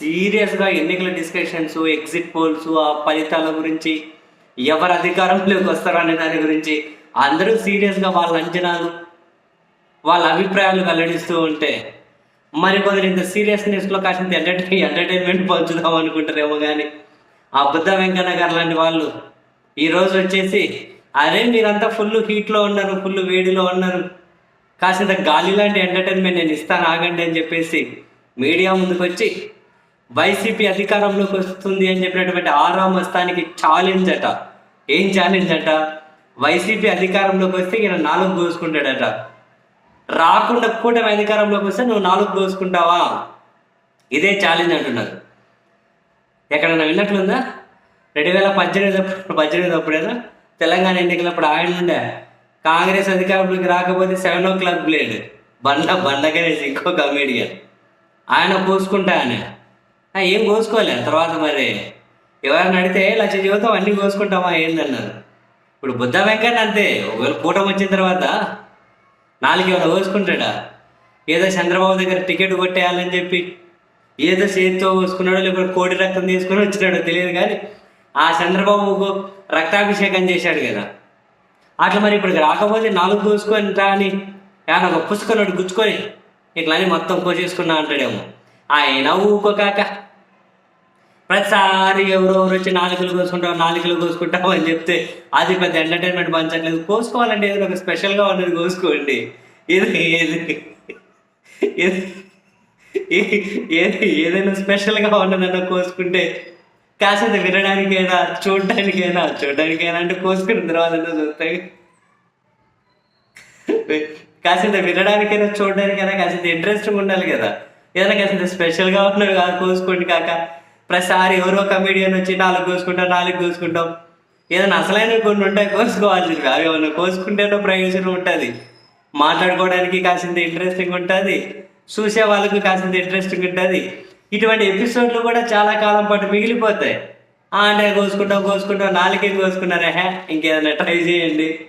సీరియస్గా ఎన్నికల discussions exit polls ఆ ఫలితాల గురించి ఎవరు అధికారంలోకి వస్తారనే దాని గురించి అందరూ సీరియస్గా వాళ్ళ అంచనాలు వాళ్ళ అభిప్రాయాలు వెల్లడిస్తూ ఉంటే మరి కొందరు ఇంత సీరియస్నెస్లో కాసింత ఎంటర్టైన్ ఎంటర్టైన్మెంట్ పంచుదాం అనుకుంటారేమో కానీ ఆ బుద్ధ వెంకన్న గారు లాంటి వాళ్ళు ఈరోజు వచ్చేసి అరే మీరంతా ఫుల్ హీట్లో ఉన్నారు ఫుల్ వేడిలో ఉన్నారు. కాసింత గాలి లాంటి ఎంటర్టైన్మెంట్ నేను ఇస్తాను ఆగండి అని చెప్పేసి మీడియా ముందుకు వచ్చి వైసీపీ అధికారంలోకి వస్తుంది అని చెప్పినటువంటి ఆరా మస్తానికి ఛాలెంజ్ అట. ఏం ఛాలెంజ్ అట? వైసీపీ అధికారంలోకి వస్తే ఈయన నాలుగు పోసుకుంటాడట రాకుండా కూటమి అధికారంలోకి వస్తే నువ్వు నాలుగు పోసుకుంటావా ఇదే ఛాలెంజ్ అంటున్నారు. ఎక్కడన్నా విన్నట్లుందా? రెండు వేల పద్దెనిమిది పద్దెనిమిది అప్పుడేనా తెలంగాణ ఎన్నికలప్పుడు ఆయన ఉండే. కాంగ్రెస్ అధికారంలోకి రాకపోతే సెవెన్ ఓ క్లాక్ బ్లేడ్. బండ బండ ఇంకో కమేడియన్ ఆయన పోసుకుంటా ఆయన ఏం కోసుకోలే తర్వాత మరి. ఎవరైనా అడిగితే లక్ష జీవితం అన్నీ కోసుకుంటామా ఏందన్నారు? ఇప్పుడు బుద్ధ వెంకన్న అంతే ఒకవేళ కూటమి వచ్చిన తర్వాత నాలుగు ఏమైనా కోసుకుంటాడా? ఏదో చంద్రబాబు దగ్గర టికెట్ కొట్టేయాలని చెప్పి ఏదో చేతితో కోసుకున్నాడో లేకపోతే కోడి రక్తం తీసుకుని వచ్చినాడో తెలియదు కానీ ఆ చంద్రబాబుకు రక్తాభిషేకం చేశాడు కదా. అట్లా మరి ఇప్పుడు రాకపోతే నాలుగు కోసుకొని రా అని ఏమన్నా ఒక పుస్తకం గుచ్చుకొని ఇట్లా అని మొత్తం కోసేసుకున్నా అంటాడేమో. ఆయన ఊకోకాక. ప్రతిసారి ఎవరెవరు వచ్చి నాలుగులు కోసుకుంటాం నాలుగులు కోసుకుంటాం అని చెప్తే అది పెద్ద ఎంటర్టైన్మెంట్ పంచట్లేదు కోసుకోవాలంటే ఏదైనా ఒక స్పెషల్గా ఉన్నది కోసుకోండి. ఏది ఏది ఏది ఏదైనా స్పెషల్గా ఉన్నదన్నా కోసుకుంటే కాసేది వినడానికైనా చూడడానికైనా చూడడానికైనా అంటే కోసుకున్న తర్వాత చూస్తాయి. కాసేది వినడానికైనా చూడడానికైనా కాసేది ఇంట్రెస్టింగ్ ఉండాలి కదా. ఏదైనా కాసింత స్పెషల్గా ఉన్నది కాదు కోసుకోండి కాక. ప్రతిసారి ఎవరో కమెడియన్ వచ్చి నాలుగు కోసుకుంటాం నాలుగు కోసుకుంటాం. ఏదైనా అసలైన కొన్ని ఉంటాయి కోసుకోవాల్సింది అవి ఏమైనా కోసుకుంటేనో ప్రయోజనం ఉంటుంది. మాట్లాడుకోవడానికి కాసింత ఇంట్రెస్టింగ్ ఉంటుంది. చూసే వాళ్ళకు కాసింత ఇంట్రెస్టింగ్ ఉంటుంది. ఇటువంటి ఎపిసోడ్లు కూడా చాలా కాలం పాటు మిగిలిపోతాయి. ఆ, అంటే కోసుకుంటాం కోసుకుంటాం నాలుగే కోసుకున్నారా హే ఇంకేదైనా ట్రై చేయండి.